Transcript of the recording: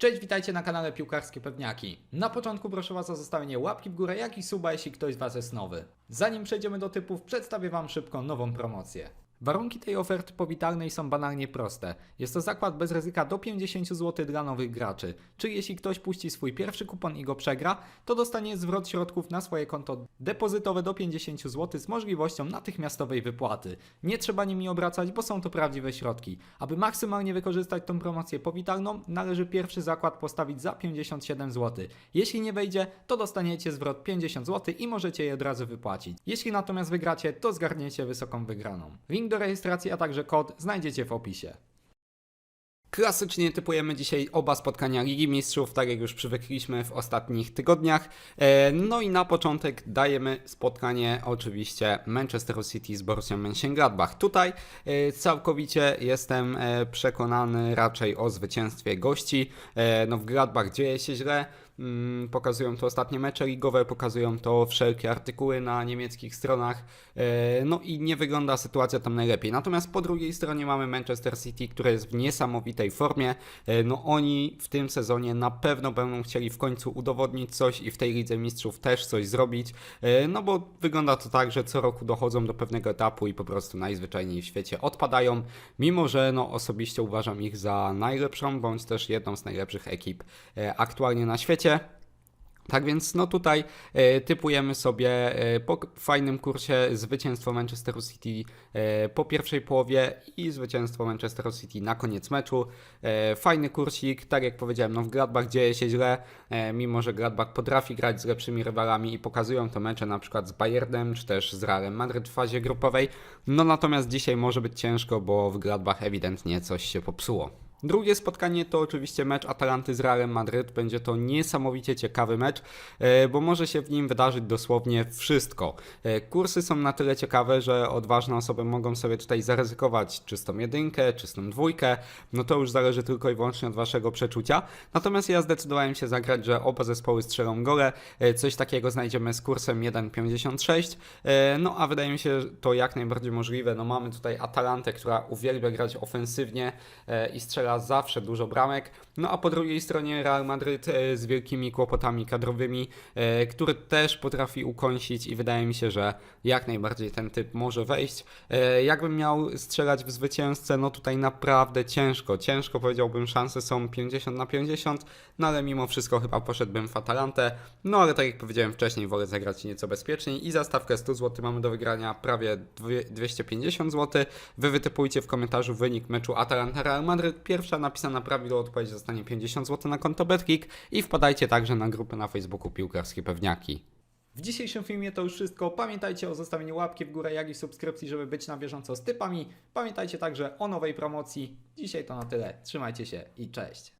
Cześć, witajcie na kanale Piłkarskie Pewniaki. Na początku proszę Was o zostawienie łapki w górę, jak i suba, jeśli ktoś z Was jest nowy. Zanim przejdziemy do typów, przedstawię Wam szybko nową promocję. Warunki tej oferty powitalnej są banalnie proste. Jest to zakład bez ryzyka do 50 zł dla nowych graczy. Czyli jeśli ktoś puści swój pierwszy kupon i go przegra, to dostanie zwrot środków na swoje konto depozytowe do 50 zł z możliwością natychmiastowej wypłaty. Nie trzeba nimi obracać, bo są to prawdziwe środki. Aby maksymalnie wykorzystać tą promocję powitalną, należy pierwszy zakład postawić za 57 zł. Jeśli nie wejdzie, to dostaniecie zwrot 50 zł i możecie je od razu wypłacić. Jeśli natomiast wygracie, to zgarniecie wysoką wygraną. Link do rejestracji, a także kod znajdziecie w opisie. Klasycznie typujemy dzisiaj oba spotkania Ligi Mistrzów, tak jak już przywykliśmy w ostatnich tygodniach. E, No i na początek dajemy spotkanie oczywiście Manchester City z Borussią Mönchengladbach. Tutaj e, całkowicie jestem e, przekonany raczej o zwycięstwie gości. No w Gladbach dzieje się źle. Mm, Pokazują to ostatnie mecze ligowe, pokazują to wszelkie artykuły na niemieckich stronach. No i nie wygląda sytuacja tam najlepiej. Natomiast po drugiej stronie mamy Manchester City, które jest w niesamowitej formie. E, No oni w tym sezonie na pewno będą chcieli w końcu udowodnić coś i w tej Lidze Mistrzów też coś zrobić. E, No bo wygląda to tak, że co roku dochodzą do pewnego etapu i po prostu najzwyczajniej w świecie odpadają. Mimo, że no osobiście uważam ich za najlepszą, bądź też jedną z najlepszych ekip e, aktualnie na świecie. Tak więc no tutaj e, typujemy sobie e, po fajnym kursie zwycięstwo Manchesteru City e, po pierwszej połowie i zwycięstwo Manchesteru City na koniec meczu. Fajny kursik, tak jak powiedziałem, no w Gladbach dzieje się źle, mimo że Gladbach potrafi grać z lepszymi rywalami i pokazują to mecze na przykład z Bayernem czy też z Realem Madryt w fazie grupowej. No natomiast dzisiaj może być ciężko, bo w Gladbach ewidentnie coś się popsuło. Drugie spotkanie to oczywiście mecz Atalanty z Realem Madryt. Będzie to niesamowicie ciekawy mecz, e, bo może się w nim wydarzyć dosłownie wszystko. E, Kursy są na tyle ciekawe, że odważne osoby mogą sobie tutaj zaryzykować czystą jedynkę, czystą dwójkę. No to już zależy tylko i wyłącznie od waszego przeczucia. Natomiast ja zdecydowałem się zagrać, że oba zespoły strzelą gole. E, Coś takiego znajdziemy z kursem 1,56. E, No a wydaje mi się to jak najbardziej możliwe. No mamy tutaj Atalantę, która uwielbia grać ofensywnie i strzela zawsze dużo bramek. No a po drugiej stronie Real Madryt e, z wielkimi kłopotami kadrowymi, e, który też potrafi ukąsić i wydaje mi się, że jak najbardziej ten typ może wejść. E, Jakbym miał strzelać w zwycięzcę, no tutaj naprawdę ciężko. Ciężko powiedziałbym, szanse są 50 na 50, no ale mimo wszystko chyba poszedłbym w Atalantę. No ale tak jak powiedziałem wcześniej, wolę zagrać nieco bezpieczniej i za stawkę 100 zł mamy do wygrania prawie dwie- 250 zł. Wy wytypujcie w komentarzu wynik meczu Atalanta-Real Madryt. Pierwsza napisana prawidłowa odpowiedź zostanie 50 zł na konto Betclick i wpadajcie także na grupę na Facebooku Piłkarskie Pewniaki. W dzisiejszym filmie to już wszystko. Pamiętajcie o zostawieniu łapki w górę, jak i subskrypcji, żeby być na bieżąco z typami. Pamiętajcie także o nowej promocji. Dzisiaj to na tyle. Trzymajcie się i cześć.